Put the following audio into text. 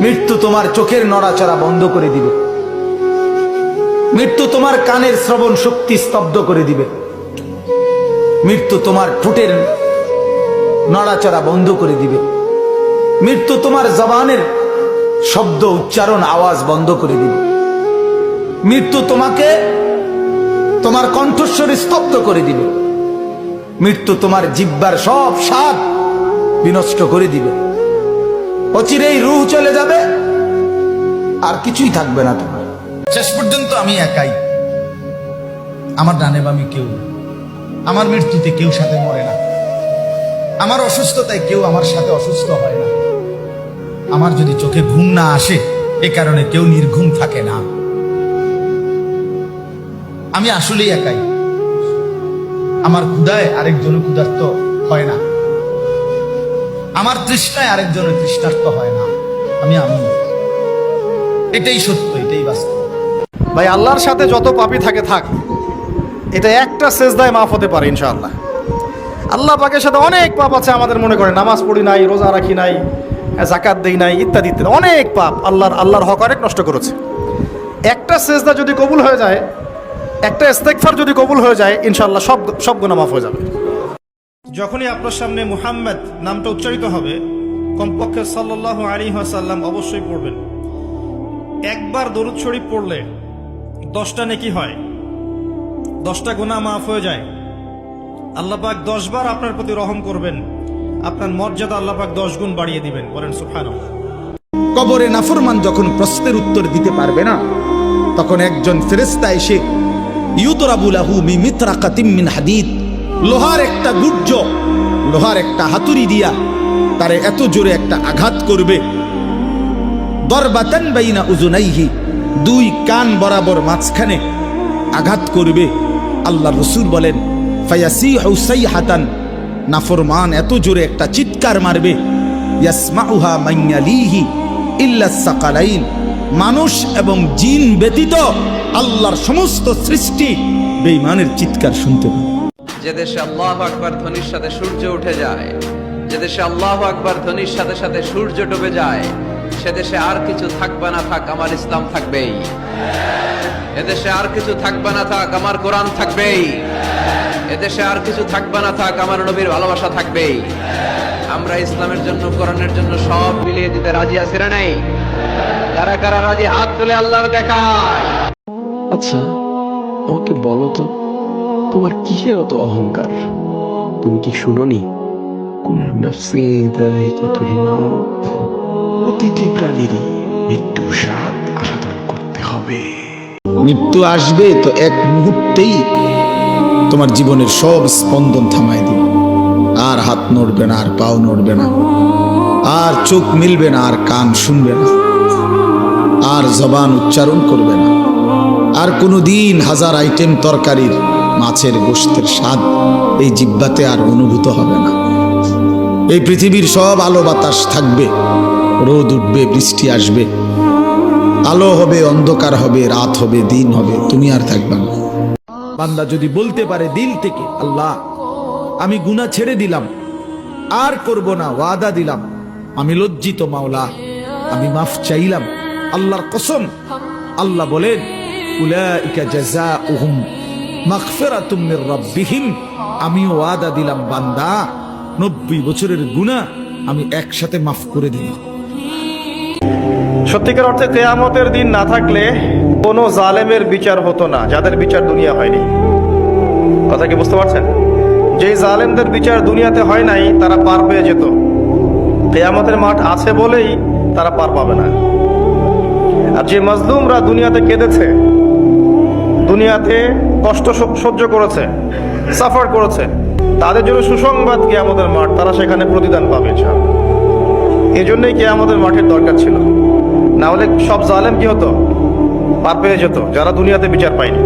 মৃত্যু তোমার চোখের নড়াচড়া বন্ধ করে দিবে। মৃত্যু তোমার কানের শ্রবণ শক্তি স্তব্ধ করে দিবে। মৃত্যু তোমার ঠোঁটের নড়াচড়া বন্ধ করে দিবে। মৃত্যু তোমার জবানের শব্দ উচ্চারণ আওয়াজ বন্ধ করে দিবে। মৃত্যু তোমাকে তোমার কণ্ঠস্বর স্তব্ধ করে দিবে। মৃত্যু তোমার জিব্বার সব স্বাদ বিনষ্ট করে দিবে। অচিরেই রুহ চলে যাবে। আর কিছুই থাকবে না তোমার। শেষ পর্যন্ত আমি একাই। আমার ডানে বামে কেউ। আমার মৃত্যুতে কেউ সাথে মরে না। আমার অসুস্থতায় কেউ আমার সাথে অসুস্থ হয় না। আমার যদি চোখে ঘুম না আসে, এ কারণে কেউ নির্ঘুম থাকে না। আমি আসলেই একাই। আমার ক্ষুদায় আরেকজন ক্ষুধার্ত হয় না। আমার তৃষ্ণায় আরেকজনের তৃষ্ণার্ত হয় না। আমি আমি এটাই সত্য, এটাই বাস্তব। ভাই, আল্লাহর সাথে যত পাপি থাকে, থাক। এটা একটা সেজদায় মাফ হতে পারে, ইনশাআল্লাহ। আল্লাহ পাকের সাথে অনেক পাপ আছে, আমাদের মনে করে নামাজ পড়ি নাই, রোজা রাখি নাই জাকাত দেই নাই, ইত্যাদি ইত্যাদি। অনেক পাপ আল্লাহর আল্লাহর হক অনেক নষ্ট করেছে। একটা সেজদা যদি কবুল হয়ে যায়, একটা ইস্তেকফার যদি কবুল হয়ে যায়, ইনশাআল্লাহ সব সব গুণা মাফ হয়ে যাবে। যখনই আপনার সামনে মুহাম্মদ নামটা উচ্চারিত হবে, কমপক্ষে সাল্লাহ আলী সাল্লাম অবশ্যই পড়বেন। একবার দরুদ শরীফ পড়লে দশটা নেকি হয়, দশটা গুণা মাফ হয়ে যায়। আল্লাহ পাক দশ বার আপনার প্রতি রহম করবেন, আপনার মর্যাদা আল্লাহ পাক দশ গুণ বাড়িয়ে দিবেন, বলেন সুফান কবরে নাফরমান যখন প্রশ্নের উত্তর দিতে পারবে না, তখন একজন ফেরেস্তা এসে ইউতরাবুলাহু মি মিত্রাকাতিম মিন হাদিদ লোহার একটা গুর্জ, লোহার একটা হাতুড়ি দিয়া তারে এত জোরে একটা আঘাত করবে। দরবাতান বাইনা উজুনাইহি, দুই কান বরাবর মাঝখানে আঘাত করবে। আল্লাহ রসুল বলেন ফায়াসি হৌসাই হাতান নাফরমান এত জোরে একটা চিৎকার মারবে, ইয়াসমাউহা মাইয়ালিহি ইল্লা মানুষ এবং জিন ব্যতীত আল্লাহর সমস্ত সৃষ্টি বেঈমানের চিৎকার শুনতে পাবে। যে দেশে আল্লাহ আকবার ধ্বনির সাথে সূর্য উঠে যায়, যে দেশে আল্লাহ আকবার ধ্বনির সাথে সাথে সূর্য ডুবে যায়, সে দেশে আর কিছু থাকবে না থাক, আমার ইসলাম থাকবেই। এদেশে আর কিছু থাকবে না থাক, আমার কোরআন থাকবেই। এদেশে আর কিছু থাকবে না থাক, আমার নবীর ভালোবাসা থাকবেই। আমরা ইসলামের জন্য, কোরআনের জন্য সব মিলিয়ে দিতে রাজি আছি না নাই? কারা কারা রাজি? হাত তুলে আল্লাহর দেখা আচ্ছা আমাকে বলো তো তোমার কিসের অত অহংকার? তুমি কি শুনোনি? প্রতিটি প্রাণীরই মৃত্যুর স্বাদ আস্বাদন করতে হবে। মৃত্যু আসবে তো এক মুহূর্তেই তোমার জীবনের সব স্পন্দন থামাই দিবে। আর হাত নড়বে না, আর পাও নড়বে না, আর চোখ মিলবে না, আর কান শুনবে না, আর জবান উচ্চারণ করবে না। আর কোনো দিন হাজার আইটেম তরকারির মাছের গোশতের স্বাদ এই জিব্বাতে আর অনুভূত হবে না। এই পৃথিবীর সব আলো বাতাস থাকবে, রোদ উঠবে, বৃষ্টি আসবে। আলো হবে, অন্ধকার হবে, রাত হবে, দিন হবে, তুমি আর থাকবে না। বান্দা যদি বলতে পারে দিল থেকে, আল্লাহ, আমি গুনাহ ছেড়ে দিলাম, আর করব না, ওয়াদা দিলাম, আমি লজ্জিত মাওলা, আমি মাফ চাইলাম, আল্লাহর কসম, আল্লাহ বলেন, উলাইকা জাযাউহুম মাগফিরাতুম মির রাব্বিহিম। আমি ওয়াদা দিলাম, বান্দা, নব্বই বছরের গুনাহ আমি একসাথে মাফ করে দিলাম সত্যিকার অর্থে কেয়ামতের দিন না থাকলে কোনো জালেমের বিচার হতো না, যাদের বিচার দুনিয়া হয়নি। কথা কি বুঝতে পারছেন? যে জালেমদের বিচার দুনিয়াতে হয় নাই, তারা পার পেয়ে যেত। কেয়ামতের মাঠ আছে বলেই তারা পার পাবে না। আর যে মজলুমরা দুনিয়াতে কেঁদেছে দুনিয়াতে কষ্ট সহ্য করেছে, সাফার করেছে। তাদের জন্য সুসংবাদ কে আমাদের মাঠ, তারা সেখানে প্রতিদান পাবে এজন্যই কি আমাদের মাঠের দরকার ছিল। না হলে সব জালেম কি হতো? পার পেয়ে যেত, যারা দুনিয়াতে বিচার পায়নি।